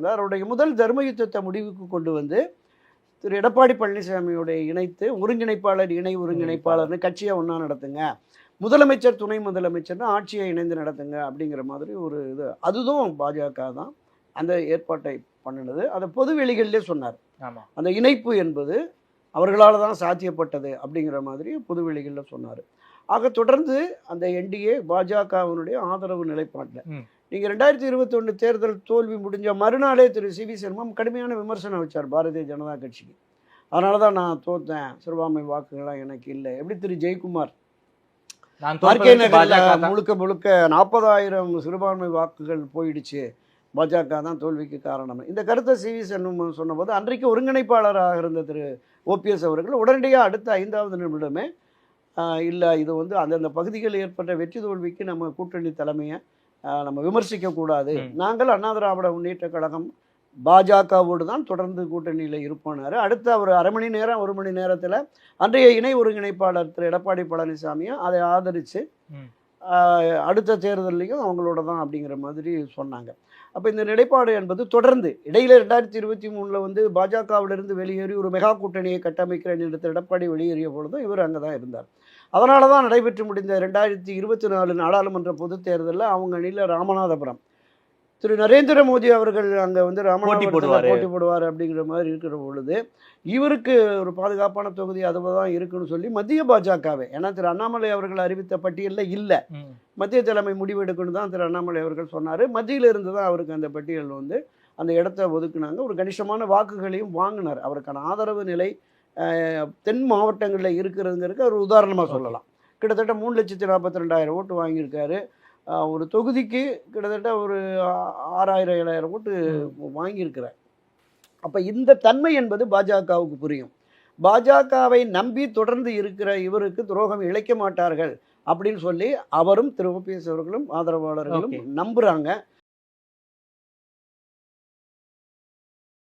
அவருடைய முதல் தர்ம யுத்தத்தை முடிவுக்கு கொண்டு வந்து திரு எடப்பாடி பழனிசாமியோட இணைத்து ஒருங்கிணைப்பாளர் இணை ஒருங்கிணைப்பாளர்னு கட்சியை ஒன்றா நடத்துங்க. முதலமைச்சர் துணை முதலமைச்சர்னு ஆட்சியை இணைந்து நடத்துங்க அப்படிங்கிற மாதிரி ஒரு இது. அதுவும் பாஜக தான் அந்த ஏற்பாட்டை பண்ணினது. அதை பொது வெளிகளிலே சொன்னார். அந்த இணைப்பு என்பது அவர்களால் தான் சாத்தியப்பட்டது அப்படிங்கிற மாதிரி பொதுவெளிகளில் சொன்னார். ஆக தொடர்ந்து அந்த என்டிஏ பாஜகவினுடைய ஆதரவு நிலைப்பாட்டில். நீங்கள் ரெண்டாயிரத்தி இருபத்தொன்று தேர்தல் தோல்வி முடிஞ்ச மறுநாளே திரு சி வி சர்மம் கடுமையான விமர்சனம் வச்சார் பாரதிய ஜனதா கட்சிக்கு. அதனால தான் நான் தோத்தேன். சிறுபான்மை வாக்குகள்லாம் எனக்கு இல்லை. எப்படி திரு ஜெயக்குமார்? ஆர்கே நகரில். முழுக்க முழுக்க நாற்பதாயிரம் சிறுபான்மை வாக்குகள் போயிடுச்சு. பாஜக தான் தோல்விக்கு காரணம். இந்த கருத்தை சி வி சண்முகம் சொன்னபோது அன்றைக்கு ஒருங்கிணைப்பாளராக இருந்த திரு ஓபிஎஸ் அவர்கள் உடனடியாக அடுத்த ஐந்தாவது நிமிடமே இல்லை இது வந்து அந்தந்த பகுதிகளில் ஏற்பட்ட வெற்றி தோல்விக்கு நம்ம கூட்டணி தலைமையை நம்ம விமர்சிக்கக்கூடாது. நாங்கள் அண்ணா திராவிட முன்னேற்ற கழகம் பாஜகவோடு தான் தொடர்ந்து கூட்டணியில் இருப்போனாரு அடுத்த ஒரு அரை மணி நேரம் ஒரு மணி நேரத்தில் அன்றைய இணை ஒருங்கிணைப்பாளர் திரு எடப்பாடி பழனிசாமியும் அதை ஆதரித்து. அடுத்த தேர்தல்லையும் அவங்களோட தான் அப்படிங்கிற மாதிரி சொன்னாங்க அப்போ இந்த நிலைப்பாடு என்பது தொடர்ந்து இடையில ரெண்டாயிரத்தி இருபத்தி மூணில் வந்து பாஜகவிலிருந்து வெளியேறி ஒரு மெகா கூட்டணியை கட்டமைக்கிறேன் என்று எடப்பாடி வெளியேறிய பொழுதும் இவர் அங்கே தான் இருந்தார் அதனால தான் நடைபெற்று முடிந்த ரெண்டாயிரத்தி இருபத்தி நாலு நாடாளுமன்ற பொதுத் தேர்தலில் அவங்க அணியில் ராமநாதபுரம். திரு நரேந்திர மோடி அவர்கள் அங்கே வந்து ராமநாதபுரத்தில். போட்டி போடுவார் அப்படிங்கிற மாதிரி இருக்கிற பொழுது இவருக்கு ஒரு பாதுகாப்பான தொகுதி அதுவாக தான் இருக்குன்னு சொல்லி மத்திய பாஜகவே ஏன்னா திரு அண்ணாமலை அவர்கள் அறிவித்த பட்டியலில் இல்லை. மத்திய தலைமை முடிவெடுக்கணும் தான் திரு அண்ணாமலை அவர்கள் சொன்னார். மத்தியில் இருந்து தான் அவருக்கு அந்த பட்டியல் வந்து அந்த இடத்த ஒதுக்குனாங்க. ஒரு கணிசமான வாக்குகளையும் வாங்கினார். அவருக்கான ஆதரவு நிலை தென் மாவட்டங்களில் இருக்கிறதுங்கிறதுக்கு ஒரு உதாரணமாக சொல்லலாம். கிட்டத்தட்ட மூணு லட்சத்தி நாற்பத்தி ரெண்டாயிரம் ஓட்டு வாங்கியிருக்காரு. ஒரு தொகுதிக்கு கிட்டத்தட்ட ஒரு ஆறாயிரம் ஏழாயிரம் ஓட்டு வாங்கியிருக்கிறார். அப்போ இந்த தன்மை என்பது பாஜகவுக்கு புரியும். பாஜகவை நம்பி தொடர்ந்து இருக்கிற இவருக்கு துரோகம் இழைக்க மாட்டார்கள் அப்படின்னு சொல்லி அவரும் திரு ஓபிஎஸ் அவர்களும் ஆதரவாளர்களும் Okay. நம்புறாங்க.